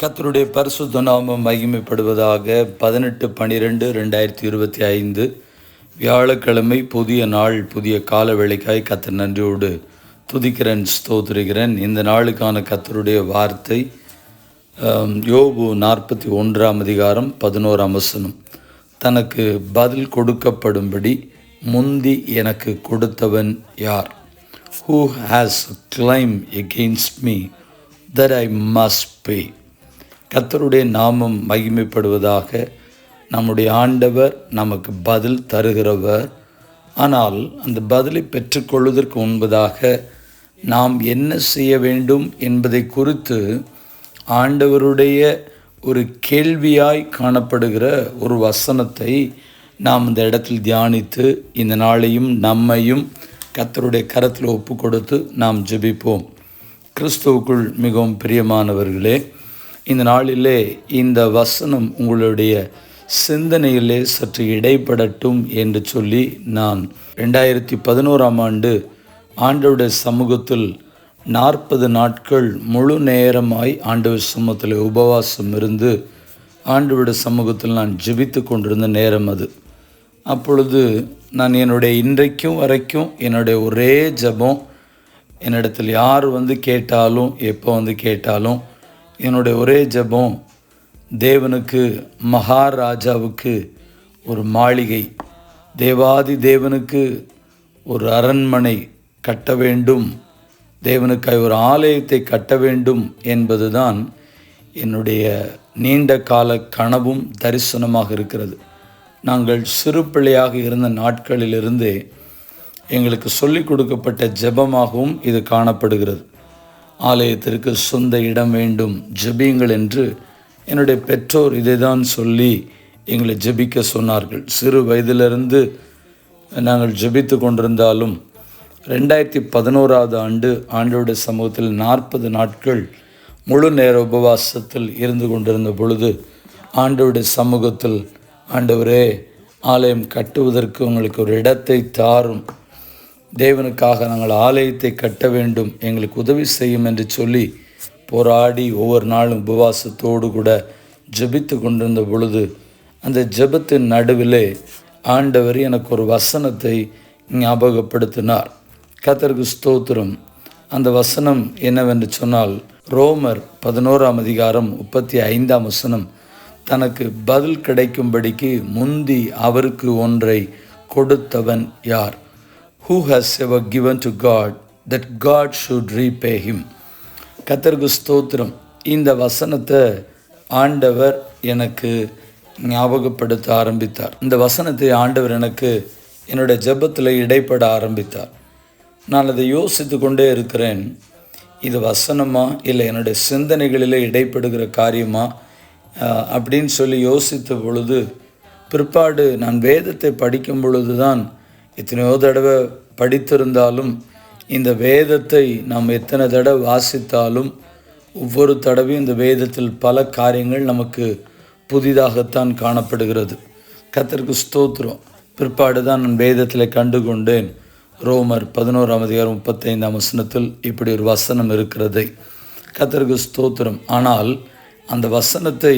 கத்தருடைய பரிசுத்த நாமம் மகிமைப்படுவதாக பதினெட்டு பன்னிரெண்டு ரெண்டாயிரத்தி இருபத்தி ஐந்து வியாழக்கிழமை புதிய நாள் புதிய கால வேலைக்காய் கத்தர் நன்றியோடு துதிக்கிறேன் ஸ்தோத்திரிக்கிறேன். இந்த நாளுக்கான கத்தருடைய வார்த்தை யோபு நாற்பத்தி ஒன்றாம் அதிகாரம் பதினோராம் வசனம். தனக்கு பதில் கொடுக்கப்படும்படி முந்தி எனக்கு கொடுத்தவன் யார்? Who has claim against me that I must pay கர்த்தருடைய நாமம் மகிமைப்படுவதாக நம்முடைய ஆண்டவர் நமக்கு பதில் தருகிறவர். ஆனால் அந்த பதிலை பெற்றுக்கொள்வதற்கு முன்பதாக நாம் என்ன செய்ய வேண்டும் என்பதை குறித்து ஆண்டவருடைய ஒரு கேள்வியாய் காணப்படுகிற ஒரு வசனத்தை நாம் இந்த இடத்தில் தியானித்து இந்த நாளையும் நம்மையும் கர்த்தருடைய கரத்தில் ஒப்பு கொடுத்து நாம் ஜெபிப்போம். கிறிஸ்துவுக்குள் மிகவும் பிரியமானவர்களே இந்த நாளிலே இந்த வசனம் உங்களுடைய சிந்தனையிலே சற்று இடைப்படட்டும் என்று சொல்லி நான் ரெண்டாயிரத்தி பதினோராம் ஆண்டு ஆண்டவுடைய சமூகத்தில் நாற்பது நாட்கள் முழு நேரமாய் ஆண்டவர் சமூகத்தில் உபவாசம் இருந்து ஆண்டவருடைய சமூகத்தில் நான் ஜெபித்து கொண்டிருந்த நேரம் அது. அப்பொழுது நான் என்னுடைய இன்றைக்கும் வரைக்கும் என்னுடைய ஒரே ஜெபம் என்னிடத்தில் யார் வந்து கேட்டாலும் எப்போ வந்து கேட்டாலும் என்னுடைய ஒரே ஜெபம் தேவனுக்கு மகாராஜாவுக்கு ஒரு மாளிகை. தேவாதி தேவனுக்கு ஒரு அரண்மனை கட்ட வேண்டும். தேவனுக்காய் ஒரு ஆலயத்தை கட்ட வேண்டும் என்பதுதான் என்னுடைய நீண்ட கால கனவும் தரிசனமாக இருக்கிறது. நாங்கள் சிறு பிள்ளையாக இருந்த நாட்களிலிருந்தே எங்களுக்கு சொல்லிக் கொடுக்கப்பட்ட ஜெபமாகவும் இது காணப்படுகிறது. ஆலயத்திற்கு சொந்த இடம் வேண்டும் ஜெபியுங்கள் என்று என்னுடைய பெற்றோர் இதை தான் சொல்லி எங்களை ஜெபிக்க சொன்னார்கள். சிறு வயதிலிருந்து நாங்கள் ஜெபித்து கொண்டிருந்தாலும் ரெண்டாயிரத்தி பதினோராவது ஆண்டு ஆண்டோட சமூகத்தில் நாற்பது நாட்கள் முழு நேர உபவாசத்தில் இருந்து கொண்டிருந்த பொழுது ஆண்டவருடைய சமூகத்தில் ஆண்டவரே ஆலயம் கட்டுவதற்கு உங்களுக்கு ஒரு இடத்தை தாரும். தேவனுக்காக நாங்கள் ஆலயத்தை கட்ட வேண்டும் எங்களுக்கு உதவி செய்யும் என்று சொல்லி போராடி ஒவ்வொரு நாளும் உபவாசத்தோடு கூட ஜெபித்து கொண்டிருந்த பொழுது அந்த ஜெபத்தின் நடுவிலே ஆண்டவர் எனக்கு ஒரு வசனத்தை ஞாபகப்படுத்தினார். கத்தருக்கு ஸ்தோத்திரம். அந்த வசனம் என்னவென்று சொன்னால் ரோமர் பதினோராம் அதிகாரம் முப்பத்தி ஐந்தாம் வசனம் தனக்கு பதில் கிடைக்கும்படிக்கு முந்தி அவருக்கு ஒன்றை கொடுத்தவன் யார்? Who has ever given to God that God should repay him கத்தருக்கு ஸ்தோத்திரம். இந்த வசனத்தை ஆண்டவர் எனக்கு ஞாபகப்படுத்த ஆரம்பித்தார். இந்த வசனத்தை ஆண்டவர் எனக்கு என்னுடைய ஜெபத்தில் இடைப்பட ஆரம்பித்தார். நான் அதை யோசித்து கொண்டே இருக்கிறேன். இது வசனமா இல்லை என்னுடைய சிந்தனைகளில் இடைப்படுகிற காரியமா? அப்படின்னு சொல்லி யோசித்த பொழுது பிற்பாடு நான் வேதத்தை படிக்கும் பொழுது தான் எத்தனையோ தடவை படித்திருந்தாலும் இந்த வேதத்தை நாம் எத்தனை தடவை வாசித்தாலும் ஒவ்வொரு தடவையும் இந்த வேதத்தில் பல காரியங்கள் நமக்கு புதிதாகத்தான் காணப்படுகிறது. கத்தருக்கு ஸ்தோத்திரம். பிற்பாடு தான் நான் வேதத்தில் கண்டு கொண்டேன் ரோமர் பதினோராம் அதிகாரம் முப்பத்தைந்தாம் வசனத்தில் இப்படி ஒரு வசனம் இருக்கிறதை. கத்தருக்கு ஸ்தோத்திரம். ஆனால் அந்த வசனத்தை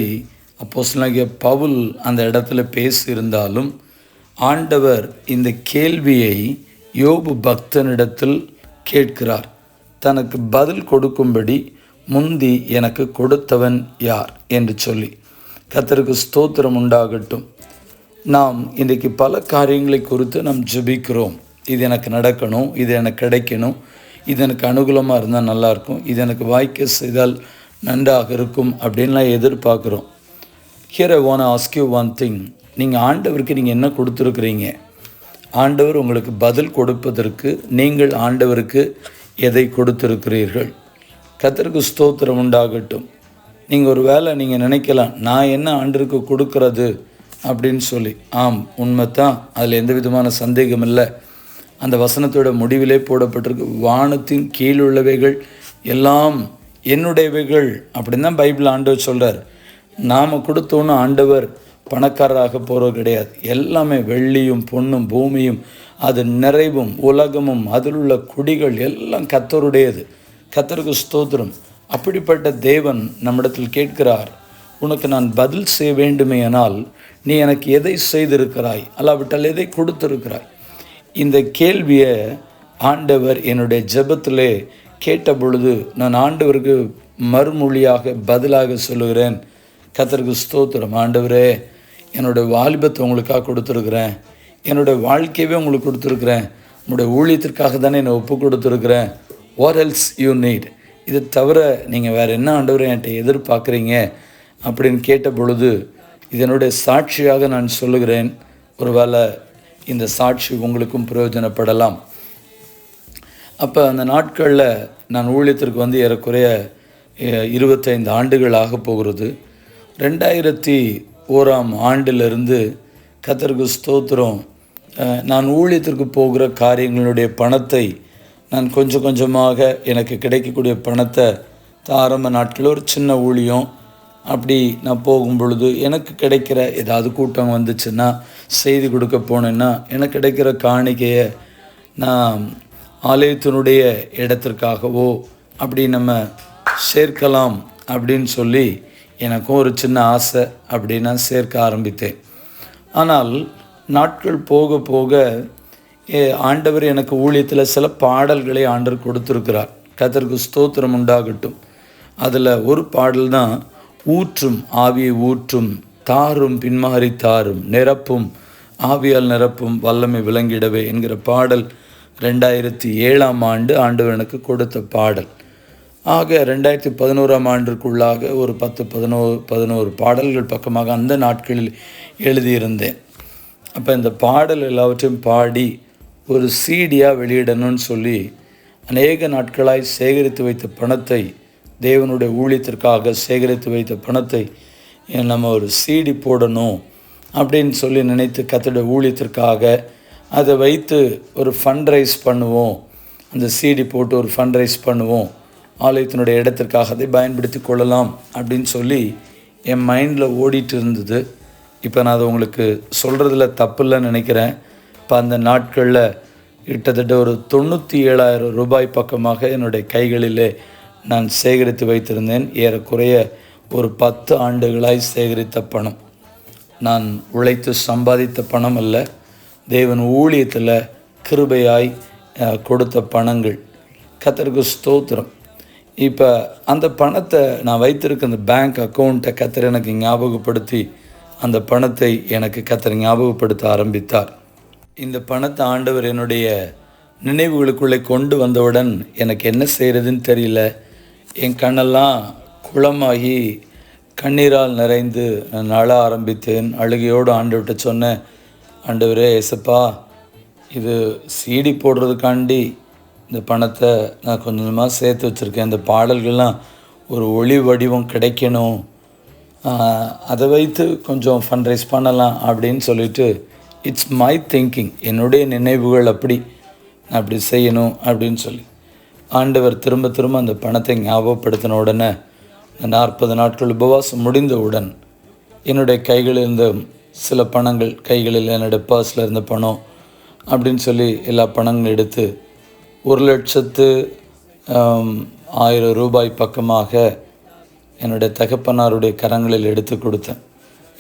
அப்போஸ்தலனாகிய பவுல் அந்த இடத்துல பேசியிருந்தாலும் ஆண்டவர் இந்த கேள்வியை யோபு பக்தனிடத்தில் கேட்கிறார். தனக்கு பதில் கொடுக்கும்படி முந்தி எனக்கு கொடுத்தவன் யார்? என்று சொல்லி. கத்தருக்கு ஸ்தோத்திரம் உண்டாகட்டும். நாம் இன்றைக்கு பல காரியங்களை குறித்து நாம் ஜெபிக்கிறோம். இது எனக்கு நடக்கணும் இது எனக்கு கிடைக்கணும் இது எனக்கு அனுகூலமாக இருந்தால் நல்லாயிருக்கும் இது எனக்கு வாய்க்க செய்தால் நன்றாக இருக்கும் அப்படின்லாம் எதிர்பார்க்குறோம். Here I want ask you one thing நீங்கள் ஆண்டவருக்கு நீங்கள் என்ன கொடுத்துருக்குறீங்க? ஆண்டவர் உங்களுக்கு பதில் கொடுப்பதற்கு நீங்கள் ஆண்டவருக்கு எதை கொடுத்துருக்கிறீர்கள்? கத்திற்கு ஸ்தோத்திரம் உண்டாகட்டும். நீங்கள் ஒரு வேளை நீங்கள் நினைக்கலாம் நான் என்ன ஆண்டருக்கு கொடுக்கறது அப்படின்னு சொல்லி. ஆம் உண்மைத்தான் அதில் எந்த விதமான சந்தேகம் இல்லை. அந்த வசனத்தோட முடிவிலே போடப்பட்டிருக்கு. வானத்தின் கீழுள்ளவைகள் எல்லாம் என்னுடையவைகள் அப்படின்னு தான் பைபிள் ஆண்டவர் சொல்கிறார் நாம் கொடுத்தோன்னு ஆண்டவர் பணக்காரராக போகிறது கிடையாது. எல்லாமே வெள்ளியும் பொண்ணும் பூமியும் அது நிறைவும் உலகமும் அதில் உள்ள குடிகள் எல்லாம் கத்தருடையது கத்தருக்கு ஸ்தோத்திரம். அப்படிப்பட்ட தேவன் நம்மிடத்தில் கேட்கிறார் உனக்கு நான் பதில் செய்ய வேண்டுமேயானால் நீ எனக்கு எதை செய்திருக்கிறாய்? அல்லாவிட்டால் எதை கொடுத்திருக்கிறாய்? இந்த கேள்வியை ஆண்டவர் என்னுடைய ஜெபத்திலே கேட்ட பொழுது நான் ஆண்டவருக்கு மறுமொழியாக பதிலாக சொல்லுகிறேன். கத்தருக்கு ஸ்தோத்திரம். ஆண்டவரே என்னோடய வாலிபத்தை உங்களுக்காக கொடுத்துருக்குறேன். என்னோடய வாழ்க்கையவே உங்களுக்கு கொடுத்துருக்குறேன். உங்களுடைய ஊழியத்திற்காக தானே என்னை ஒப்பு கொடுத்துருக்குறேன். வாட் எல்ஸ் யூ நீட் இது தவிர நீங்கள் வேறு என்ன ஆண்டவரை என்கிட்ட எதிர்பார்க்குறீங்க? அப்படின்னு கேட்ட பொழுது இதனுடைய சாட்சியாக நான் சொல்லுகிறேன். ஒருவேளை இந்த சாட்சி உங்களுக்கும் பிரயோஜனப்படலாம். அப்போ அந்த நாட்களில் நான் ஊழியத்திற்கு வந்து ஏறக்குறைய இருபத்தைந்து ஆண்டுகள் ஆக போகிறது. ரெண்டாயிரத்தி ஓராம் ஆண்டிலிருந்து கத்தருக்கு ஸ்தோத்திரம். நான் ஊழியத்திற்கு போகிற காரியங்களுடைய பணத்தை நான் கொஞ்சம் கொஞ்சமாக எனக்கு கிடைக்கக்கூடிய பணத்தை ஆரம்ப நாட்களில் ஒரு சின்ன ஊழியம் அப்படி நான் போகும் பொழுது எனக்கு கிடைக்கிற ஏதாவது கூட்டம் வந்துச்சுன்னா செய்தி கொடுக்க போனேன்னா எனக்கு கிடைக்கிற காணிக்கையை நான் ஆலயத்தினுடைய இடத்திற்காகவோ அப்படி நம்ம சேர்க்கலாம் அப்படின்னு சொல்லி எனக்கும் ஒரு சின்ன ஆசை அப்படி நான் சேர்க்க ஆரம்பித்தேன். ஆனால் நாட்கள் போக போக ஏ, ஆண்டவர் எனக்கு ஊழியத்தில் சில பாடல்களை ஆண்டவர் கொடுத்துருக்கிறார். கத்தருக்கு ஸ்தோத்திரம் உண்டாகட்டும். அதில் ஒரு பாடல் தான் ஊற்றும் ஆவியை ஊற்றும் தாரும் பின்மாறி தாரும் நிரப்பும் ஆவியால் நிரப்பும் வல்லமை விளங்கிடவே என்கிற பாடல் ரெண்டாயிரத்தி ஏழாம் ஆண்டு ஆண்டவர் எனக்கு கொடுத்த பாடல். ஆக ரெண்டாயிரத்தி பதினோராம் ஆண்டிற்குள்ளாக ஒரு பத்து பதினோரு பதினோரு பாடல்கள் பக்கமாக அந்த நாட்களில் எழுதியிருந்தேன். அப்போ இந்த பாடல் எல்லாவற்றையும் பாடி ஒரு சீடியாக வெளியிடணும்னு சொல்லி அநேக நாட்களாய் சேகரித்து வைத்த பணத்தை தேவனுடைய ஊழியத்திற்காக சேகரித்து வைத்த பணத்தை நம்ம ஒரு சீடி போடணும்? அப்படின்னு சொல்லி நினைத்து கத்தோட ஊழியத்திற்காக அதை வைத்து ஒரு ஃபண்ட் ரைஸ் பண்ணுவோம். அந்த சீடி போட்டு ஒரு ஃபண்ட் ரைஸ் பண்ணுவோம். ஆலயத்தினுடைய இடத்திற்காக அதை பயன்படுத்தி கொள்ளலாம் அப்படின்னு சொல்லி என் மைண்டில் ஓடிட்டு இருந்தது. இப்போ நான் அதை உங்களுக்கு சொல்கிறதுல தப்பு இல்லைன்னு நினைக்கிறேன். இப்போ அந்த நாட்களில் கிட்டத்தட்ட ஒரு தொண்ணூற்றி ஏழாயிரம் ரூபாய் பக்கமாக என்னுடைய கைகளிலே நான் சேகரித்து வைத்திருந்தேன். ஏறக்குறைய ஒரு பத்து ஆண்டுகளாய் சேகரித்த பணம். நான் உழைத்து சம்பாதித்த பணம் அல்ல தேவன் ஊழியத்தில் கிருபையாய் கொடுத்த பணங்கள். கத்தருக்கு ஸ்தோத்திரம். இப்போ அந்த பணத்தை நான் வைத்திருக்க அந்த பேங்க் அக்கௌண்ட்டை கத்தர் எனக்கு ஞாபகப்படுத்தி அந்த பணத்தை எனக்கு கத்தர் ஞாபகப்படுத்த ஆரம்பித்தார். இந்த பணத்தை ஆண்டவர் என்னுடைய நினைவுகளுக்குள்ளே கொண்டு வந்தவுடன் எனக்கு என்ன செய்கிறதுன்னு தெரியல. என் கண்ணெல்லாம் குளமாகி கண்ணீரால் நிறைந்து நான் அழ ஆரம்பித்தேன். அழுகையோடு ஆண்டவர்கிட்ட சொன்னேன் ஆண்டவரே ஏசப்பா இது சீடி போடுறதுக்காண்டி இந்த பணத்தை நான் கொஞ்சம் கொஞ்சமாக சேர்த்து வச்சுருக்கேன். இந்த பாடல்கள்லாம் ஒரு ஒளி வடிவம் கிடைக்கணும். அதை வைத்து கொஞ்சம் ஃபண்ட்ரைஸ் பண்ணலாம் அப்படின்னு சொல்லிட்டு இட்ஸ் மை திங்கிங் என்னுடைய நினைவுகள் அப்படி நான் அப்படி செய்யணும் அப்படின்னு சொல்லி. ஆண்டவர் திரும்ப திரும்ப அந்த பணத்தை ஞாபகப்படுத்தின உடனே இந்த நாற்பது நாட்கள் உபவாசம் முடிந்தவுடன் என்னுடைய கைகளில் இருந்த சில பணங்கள் கைகளில் என்னுடைய பர்ஸில் இருந்த பணம் அப்படின்னு சொல்லி எல்லா பணங்களும் எடுத்து ஒரு லட்சத்து ஆயிரம் ரூபாய் பக்கமாக என்னுடைய தகப்பனாருடைய கரங்களில் எடுத்து கொடுத்தேன்.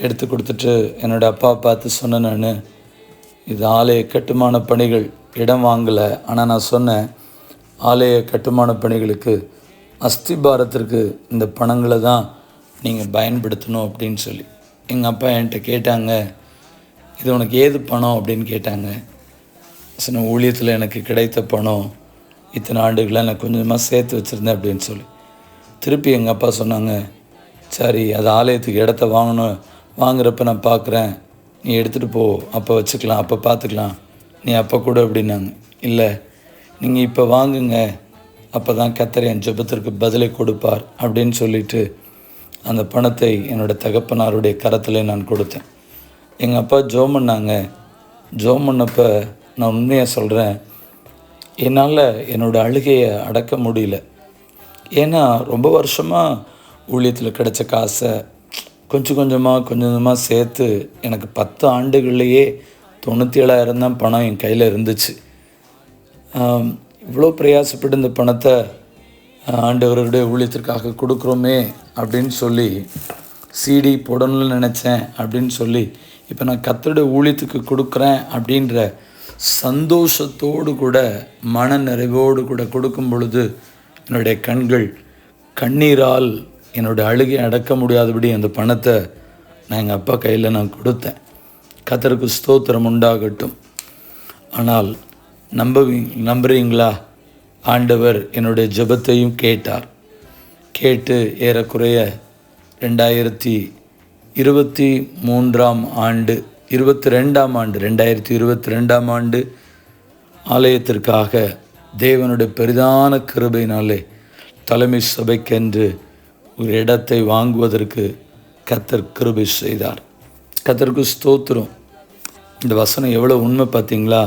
எடுத்து கொடுத்துட்டு என்னோட அப்பா பார்த்து சொன்னேன் நான் இது ஆலய கட்டுமான பணிகள் இடம் வாங்கலை. ஆனால் நான் சொன்னேன் ஆலய கட்டுமான பணிகளுக்கு அஸ்திபாரத்திற்கு இந்த பணங்களை தான் நீங்கள் பயன்படுத்தணும் அப்படின்னு சொல்லி. எங்கள் அப்பா என்கிட்ட கேட்டாங்க இது உனக்கு ஏது பணம் அப்படின்னு கேட்டாங்க. சின்ன ஊழியத்தில் எனக்கு கிடைத்த பணம் இத்தனை ஆண்டுகளாக நான் கொஞ்சமாக சேர்த்து வச்சுருந்தேன் அப்படின்னு சொல்லி. திருப்பி எங்கள் அப்பா சொன்னாங்க சரி அது ஆலயத்துக்கு இடத்த வாங்கணும் வாங்குறப்ப நான் பார்க்குறேன். நீ எடுத்துகிட்டு போ அப்போ வச்சுக்கலாம் அப்போ பார்த்துக்கலாம். நீ அப்போ கூட அப்படின்னாங்க. இல்லை நீங்கள் இப்போ வாங்குங்க. அப்போ தான் கத்தரை என் ஜெபத்திற்கு பதிலை கொடுப்பார் அப்படின்னு சொல்லிட்டு அந்த பணத்தை என்னோட தகப்பனாருடைய கரத்தில் நான் கொடுத்தேன். எங்கள் அப்பா ஜோம் பண்ணாங்க. ஜோம் பண்ணப்போ நான் உண்மையாக சொல்கிறேன் என்னால் என்னோடய அழுகையை அடக்க முடியல. ஏன்னா ரொம்ப வருஷமாக ஊழியத்தில் கிடைச்ச காசை கொஞ்சம் கொஞ்சமாக கொஞ்சம் கொஞ்சமாக சேர்த்து எனக்கு பத்து ஆண்டுகள்லேயே தொண்ணூற்றி ஏழாயிரம் தான் பணம் என் கையில் இருந்துச்சு. இவ்வளோ பிரயாசப்பட்டு இந்த பணத்தை ஆண்டவருடைய ஊழியத்திற்காக கொடுக்குறோமே அப்படின்னு சொல்லி சிடி போடணும்னு நினச்சேன் அப்படின்னு சொல்லி இப்போ நான் கத்தோட ஊழியத்துக்கு கொடுக்குறேன் அப்படின்ற சந்தோஷத்தோடு கூட மன நிறைவோடு கூட கொடுக்கும் பொழுது என்னுடைய கண்கள் கண்ணீரால் என்னுடைய அழுகை அடக்க முடியாதபடி அந்த பணத்தை நான் எங்கள் அப்பா கையில் நான் கொடுத்தேன். கத்தருக்கு ஸ்தோத்திரம் உண்டாகட்டும். ஆனால் நம்பவி நம்புறீங்களா? ஆண்டவர் என்னுடைய ஜெபத்தையும் கேட்டார். கேட்டு ஏறக்குறைய ரெண்டாயிரத்தி இருபத்தி மூன்றாம் ஆண்டு இருபத்தி ரெண்டாம் ஆண்டு ரெண்டாயிரத்தி இருபத்தி ரெண்டாம் ஆண்டு ஆலயத்திற்காக தேவனுடைய பெரிதான கிருபையினாலே தலைமை சபைக்கென்று ஒரு இடத்தை வாங்குவதற்கு கத்தர் கிருபை செய்தார். கத்தருக்கு ஸ்தோத்திரம். இந்த வசனம் எவ்வளோ உண்மை பார்த்தீங்களா?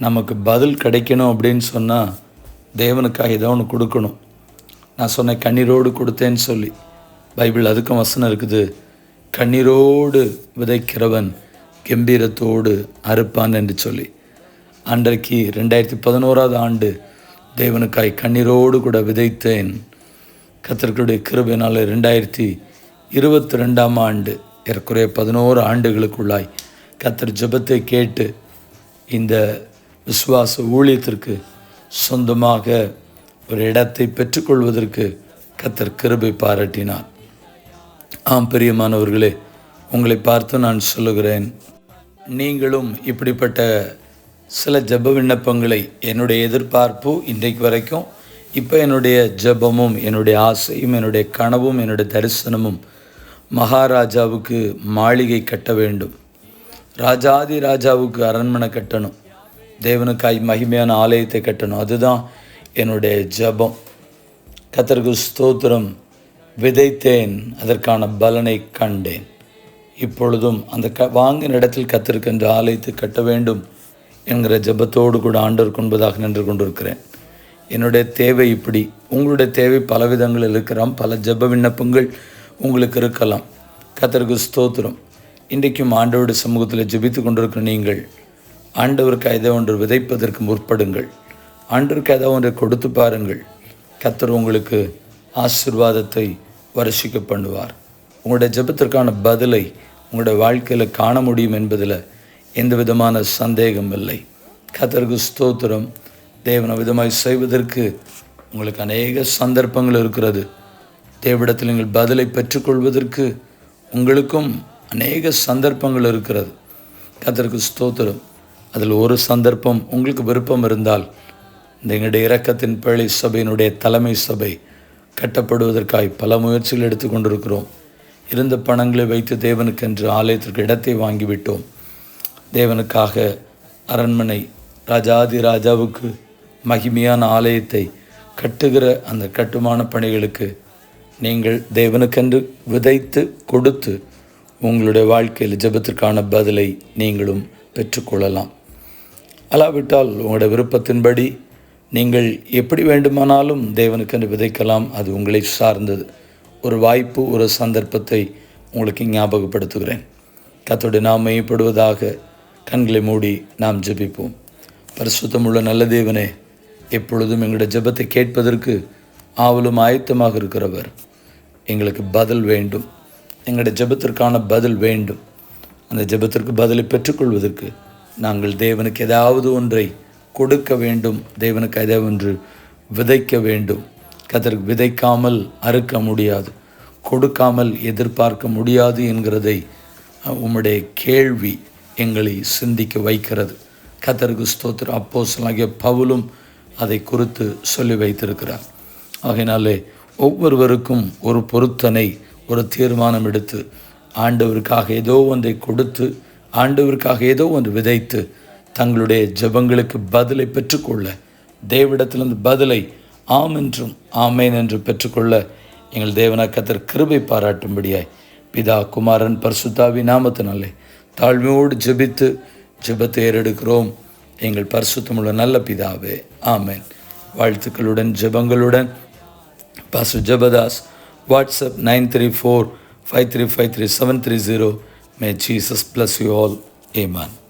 நமக்கு பதில் கிடைக்கணும் அப்படின்னு சொன்னால் தேவனுக்காக ஏதோ ஒன்று கொடுக்கணும். நான் சொன்னேன் கண்ணீரோடு கொடுத்தேன்னு சொல்லி பைபிள் அதுக்கும் வசனம் இருக்குது. கண்ணீரோடு விதைக்கிறவன் கம்பீரத்தோடு அறுப்பான் என்று சொல்லி. அன்றைக்கு ரெண்டாயிரத்தி பதினோராவது ஆண்டு தேவனுக்காய் கண்ணீரோடு கூட விதைத்தேன். கத்தர்களுடைய கிருபினால் ரெண்டாயிரத்தி இருபத்தி ரெண்டாம் ஆண்டு ஏறக்குறைய பதினோரு ஆண்டுகளுக்குள்ளாய் கத்தர் ஜெபத்தை கேட்டு இந்த விசுவாச ஊழியத்திற்கு சொந்தமாக ஒரு இடத்தை பெற்றுக்கொள்வதற்கு கத்தர் கிருபை பாராட்டினார். ஆம் பிரியமானவர்களே உங்களை பார்த்து நான் சொல்லுகிறேன் நீங்களும் இப்படிப்பட்ட சில ஜெப விண்ணப்பங்களை என்னுடைய எதிர்பார்ப்பு இன்றைக்கு வரைக்கும் இப்போ என்னுடைய ஜெபமும் என்னுடைய ஆசையும் என்னுடைய கனவும் என்னுடைய தரிசனமும் மகாராஜாவுக்கு மாளிகை கட்ட வேண்டும். ராஜாதி ராஜாவுக்கு அரண்மனை கட்டணும். தேவனுக்காய் மகிமையான ஆலயத்தை கட்டணும். அதுதான் என்னுடைய ஜெபம். கத்தருக்கு ஸ்தோத்திரம். விதைத்தேன். அதற்கான பலனை கண்டேன். இப்பொழுதும் அந்த க வாங்கின இடத்தில் கத்திருக்கின்ற ஆலயத்தை கட்ட வேண்டும் என்கிற ஜெபத்தோடு கூட ஆண்டவர் கொன்பதாக நின்று கொண்டிருக்கிறேன். என்னுடைய தேவை இப்படி உங்களுடைய தேவை பல விதங்களில் இருக்கிறான் பல ஜெப விண்ணப்பங்கள் உங்களுக்கு இருக்கலாம். கத்தருக்கு ஸ்தோத்திரம். இன்றைக்கும் ஆண்டவருடைய சமூகத்தில் ஜெபித்து கொண்டிருக்கிற நீங்கள் ஆண்டவருக்கு ஏதோ ஒன்று விதைப்பதற்கு முற்படுங்கள். ஆண்டவருக்கு ஏதோ ஒன்றை கொடுத்து பாருங்கள். கத்தர் உங்களுக்கு ஆசிர்வாதத்தை வருஷிக்க பண்ணுவார். உங்களுடைய ஜெபத்திற்கான பதிலை உங்களுடைய வாழ்க்கையில் காண முடியும் என்பதில் எந்த விதமான சந்தேகம் இல்லை. கத்தருக்கு ஸ்தோத்திரம். தேவன விதமாய் செய்வதற்கு உங்களுக்கு அநேக சந்தர்ப்பங்கள் இருக்கிறது. தேவிடத்தில் நீங்கள் பதிலை பெற்றுக்கொள்வதற்கு உங்களுக்கும் அநேக சந்தர்ப்பங்கள் இருக்கிறது. கத்தருக்கு ஸ்தோத்திரம். அதில் ஒரு சந்தர்ப்பம் உங்களுக்கு விருப்பம் இருந்தால் இந்த எங்களுடைய இரக்கத்தின் பிழை சபையினுடைய தலைமை சபை கட்டப்படுவதற்காய் பல முயற்சிகள் எடுத்துக்கொண்டிருக்கிறோம். இருந்த பணங்களை வைத்து தேவனுக்கென்று ஆலயத்திற்கு இடத்தை வாங்கிவிட்டோம். தேவனுக்காக அரண்மனை ராஜாதி ராஜாவுக்கு மகிமையான ஆலயத்தை கட்டுகிற அந்த கட்டுமான பணிகளுக்கு நீங்கள் தேவனுக்கென்று விதைத்து கொடுத்து உங்களுடைய வாழ்க்கையில் ஜெபத்திற்கான பதிலை நீங்களும் பெற்றுக்கொள்ளலாம். அல்லாவிட்டால் உங்களுடைய விருப்பத்தின்படி நீங்கள் எப்படி வேண்டுமானாலும் தேவனுக்கென்று விதைக்கலாம் அது உங்களை சார்ந்தது. ஒரு வாய்ப்பு ஒரு சந்தர்ப்பத்தை உங்களுக்கு ஞாபகப்படுத்துகிறேன். கத்தோடைய நாம் மெய்ப்படுவதாக கண்களை மூடி நாம் ஜெபிப்போம். பரிசுத்தமுள்ள நல்ல தேவனே எப்பொழுதும் எங்களுடைய ஜெபத்தை கேட்பதற்கு ஆவலும் ஆயத்தமாக இருக்கிறவர். எங்களுக்கு பதில் வேண்டும். எங்களுடைய ஜெபத்திற்கான பதில் வேண்டும். அந்த ஜெபத்திற்கு பதிலை பெற்றுக்கொள்வதற்கு நாங்கள் தேவனுக்கு ஏதாவது ஒன்றை கொடுக்க வேண்டும். தேவனுக்கு ஏதாவது ஒன்று விதைக்க வேண்டும். கதற்கு விதைக்காமல் அறுக்க முடியாது கொடுக்காமல் எதிர்பார்க்க முடியாது என்கிறதை உம்முடைய கேள்வி எங்களை சிந்திக்க வைக்கிறது. கத்தருக்கு ஸ்தோத்திர அப்போசலாகிய பவுலும் அதை குறித்து சொல்லி வைத்திருக்கிறார். ஆகையினாலே ஒவ்வொருவருக்கும் ஒரு பொருத்தனை ஒரு தீர்மானம் எடுத்து ஆண்டவருக்காக ஏதோ ஒன்றை கொடுத்து ஆண்டவருக்காக ஏதோ ஒன்று விதைத்து தங்களுடைய ஜெபங்களுக்கு பதிலை பெற்றுக்கொள்ள தேவிடத்திலிருந்து பதிலை ஆம் என்றும் ஆமேன் என்று பெற்றுக்கொள்ள எங்கள் தேவனாக்கத்தர் கிருபை பாராட்டும்படியாய் பிதா குமாரன் பரிசுத்தாவி நாமத்தினாலே தாழ்மையோடு ஜெபித்து ஜெபத்தை ஏறெடுக்கிறோம். எங்கள் பரிசுத்தமுள்ள நல்ல பிதாவே ஆமேன். வாழ்த்துக்களுடன் ஜெபங்களுடன். Basu Jabadas WhatsApp nine three four five three five three seven three zero. May Jesus bless you all amen